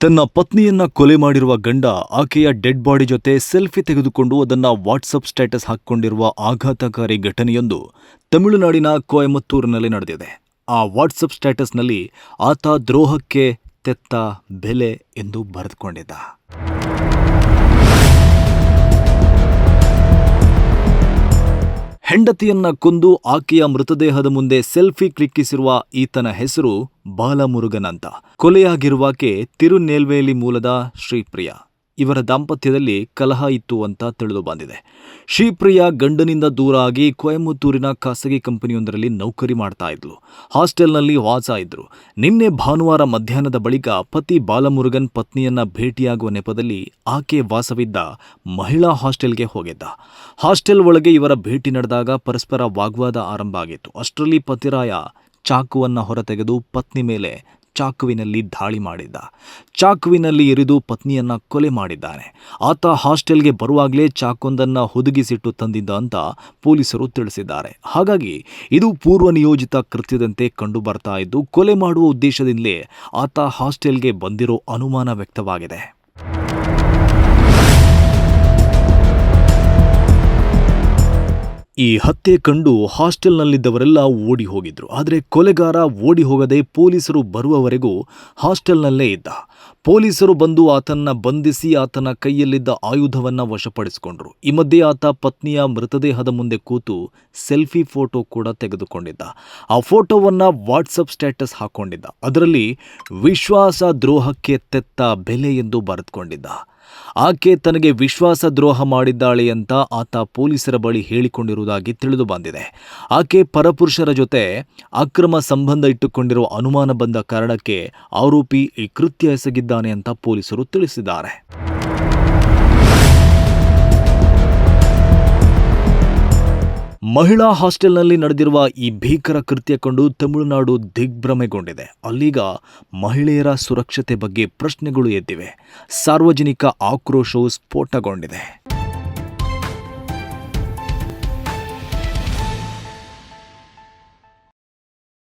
ತನ್ನ ಪತ್ನಿಯನ್ನ ಕೊಲೆ ಮಾಡಿರುವ ಗಂಡ ಆಕೆಯ ಡೆಡ್ ಬಾಡಿ ಜೊತೆ ಸೆಲ್ಫಿ ತೆಗೆದುಕೊಂಡು ಅದನ್ನ ವಾಟ್ಸಪ್ ಸ್ಟೇಟಸ್ ಹಾಕಿಕೊಂಡಿರುವ ಆಘಾತಕಾರಿ ಘಟನೆಯೊಂದು ತಮಿಳುನಾಡಿನ ಕೊಯಮತ್ತೂರಿನಲ್ಲಿ ನಡೆದಿದೆ. ಆ ವಾಟ್ಸಪ್ ಸ್ಟೇಟಸ್ನಲ್ಲಿ ಆತ ದ್ರೋಹಕ್ಕೆ ತೆತ್ತ ಬೆಲೆ ಎಂದು ಬರೆದುಕೊಂಡಿದ್ದ. ಹೆಂಡತಿಯನ್ನ ಕೊಂದು ಆಕೆಯ ಮೃತದೇಹದ ಮುಂದೆ ಸೆಲ್ಫಿ ಕ್ಲಿಕ್ಕಿಸಿರುವ ಈತನ ಹೆಸರು ಬಾಲಮುರುಗನ್ ಅಂತ ಕೊಲೆಯಾಗಿರುವಾಕೆ ತಿರುನೆಲ್ವೇಲಿ ಮೂಲದ ಶ್ರೀಪ್ರಿಯ. ಇವರ ದಾಂಪತ್ಯದಲ್ಲಿ ಕಲಹ ಇತ್ತು ಅಂತ ತಿಳಿದು ಬಂದಿದೆ. ಶ್ರೀಪ್ರಿಯ ಗಂಡನಿಂದ ದೂರ ಆಗಿ ಕೊಯಮತ್ತೂರಿನ ಖಾಸಗಿ ಕಂಪನಿಯೊಂದರಲ್ಲಿ ನೌಕರಿ ಮಾಡ್ತಾ ಇದ್ಲು. ಹಾಸ್ಟೆಲ್ನಲ್ಲಿ ವಾಸ ಇದ್ರು. ನಿನ್ನೆ ಭಾನುವಾರ ಮಧ್ಯಾಹ್ನದ ಬಳಿಕ ಪತಿ ಬಾಲಮುರುಗನ್ ಪತ್ನಿಯನ್ನ ಭೇಟಿಯಾಗುವ ನೆಪದಲ್ಲಿ ಆಕೆ ವಾಸವಿದ್ದ ಮಹಿಳಾ ಹಾಸ್ಟೆಲ್ಗೆ ಹೋಗಿದ್ದ. ಹಾಸ್ಟೆಲ್ ಒಳಗೆ ಇವರ ಭೇಟಿ ನಡೆದಾಗ ಪರಸ್ಪರ ವಾಗ್ವಾದ ಆರಂಭ ಆಗಿತ್ತು. ಅಷ್ಟರಲ್ಲಿ ಪತಿರಾಯ ಚಾಕುವನ್ನು ಹೊರತೆಗೆದು ಪತ್ನಿ ಮೇಲೆ ಚಾಕುವಿನಲ್ಲಿ ದಾಳಿ ಮಾಡಿದ್ದ. ಚಾಕುವಿನಲ್ಲಿ ಇರಿದು ಪತ್ನಿಯನ್ನ ಕೊಲೆ ಮಾಡಿದ್ದಾನೆ. ಆತ ಹಾಸ್ಟೆಲ್ಗೆ ಬರುವಾಗಲೇ ಚಾಕೊಂದನ್ನು ಹುದುಗಿಸಿಟ್ಟು ತಂದಿದ್ದ ಅಂತ ಪೊಲೀಸರು ತಿಳಿಸಿದ್ದಾರೆ. ಹಾಗಾಗಿ ಇದು ಪೂರ್ವ ನಿಯೋಜಿತ ಕೃತ್ಯದಂತೆ ಕಂಡು ಬರ್ತಾ ಇದ್ದು, ಕೊಲೆ ಮಾಡುವ ಉದ್ದೇಶದಿಂದಲೇ ಆತ ಹಾಸ್ಟೆಲ್ಗೆ ಬಂದಿರೋ ಅನುಮಾನ ವ್ಯಕ್ತವಾಗಿದೆ. ಈ ಹತ್ಯೆ ಕಂಡು ಹಾಸ್ಟೆಲ್ನಲ್ಲಿದ್ದವರೆಲ್ಲ ಓಡಿ ಹೋಗಿದ್ರು ಆದರೆ ಕೊಲೆಗಾರ ಓಡಿ ಹೋಗದೆ ಪೊಲೀಸರು ಬರುವವರೆಗೂ ಹಾಸ್ಟೆಲ್ನಲ್ಲೇ ಇದ್ದ. ಪೊಲೀಸರು ಬಂದು ಆತನ್ನ ಬಂಧಿಸಿ ಆತನ ಕೈಯಲ್ಲಿದ್ದ ಆಯುಧವನ್ನ ವಶಪಡಿಸಿಕೊಂಡ್ರು. ಈ ಮಧ್ಯೆ ಆತ ಪತ್ನಿಯ ಮೃತದೇಹದ ಮುಂದೆ ಕೂತು ಸೆಲ್ಫಿ ಫೋಟೋ ಕೂಡ ತೆಗೆದುಕೊಂಡಿದ್ದ. ಆ ಫೋಟೋವನ್ನ ವಾಟ್ಸಪ್ ಸ್ಟೇಟಸ್ ಹಾಕೊಂಡಿದ್ದ. ಅದರಲ್ಲಿ ವಿಶ್ವಾಸ ದ್ರೋಹಕ್ಕೆ ತೆತ್ತ ಬೆಲೆ ಎಂದು ಬರೆದುಕೊಂಡಿದ್ದ. ಆಕೆ ತನಗೆ ವಿಶ್ವಾಸ ದ್ರೋಹ ಮಾಡಿದ್ದಾಳೆ ಅಂತ ಆತ ಪೊಲೀಸರ ಬಳಿ ಹೇಳಿಕೊಂಡಿರುವುದಾಗಿ ತಿಳಿದು ಬಂದಿದೆ. ಆಕೆ ಪರಪುರುಷರ ಜೊತೆ ಅಕ್ರಮ ಸಂಬಂಧ ಇಟ್ಟುಕೊಂಡಿರುವ ಅನುಮಾನ ಬಂದ ಕಾರಣಕ್ಕೆ ಆರೋಪಿ ಈ ಕೃತ್ಯ ಎಸಗಿದ್ದಾನೆ ಅಂತ ಪೊಲೀಸರು ತಿಳಿಸಿದ್ದಾರೆ. ಮಹಿಳಾ ಹಾಸ್ಟೆಲ್ನಲ್ಲಿ ನಡೆದಿರುವ ಈ ಭೀಕರ ಕೃತ್ಯ ಕಂಡು ತಮಿಳುನಾಡು ದಿಗ್ಭ್ರಮೆಗೊಂಡಿದೆ. ಅಲ್ಲೀಗ ಮಹಿಳೆಯರ ಸುರಕ್ಷತೆ ಬಗ್ಗೆ ಪ್ರಶ್ನೆಗಳು ಎದ್ದಿವೆ. ಸಾರ್ವಜನಿಕ ಆಕ್ರೋಶವು ಸ್ಫೋಟಗೊಂಡಿದೆ.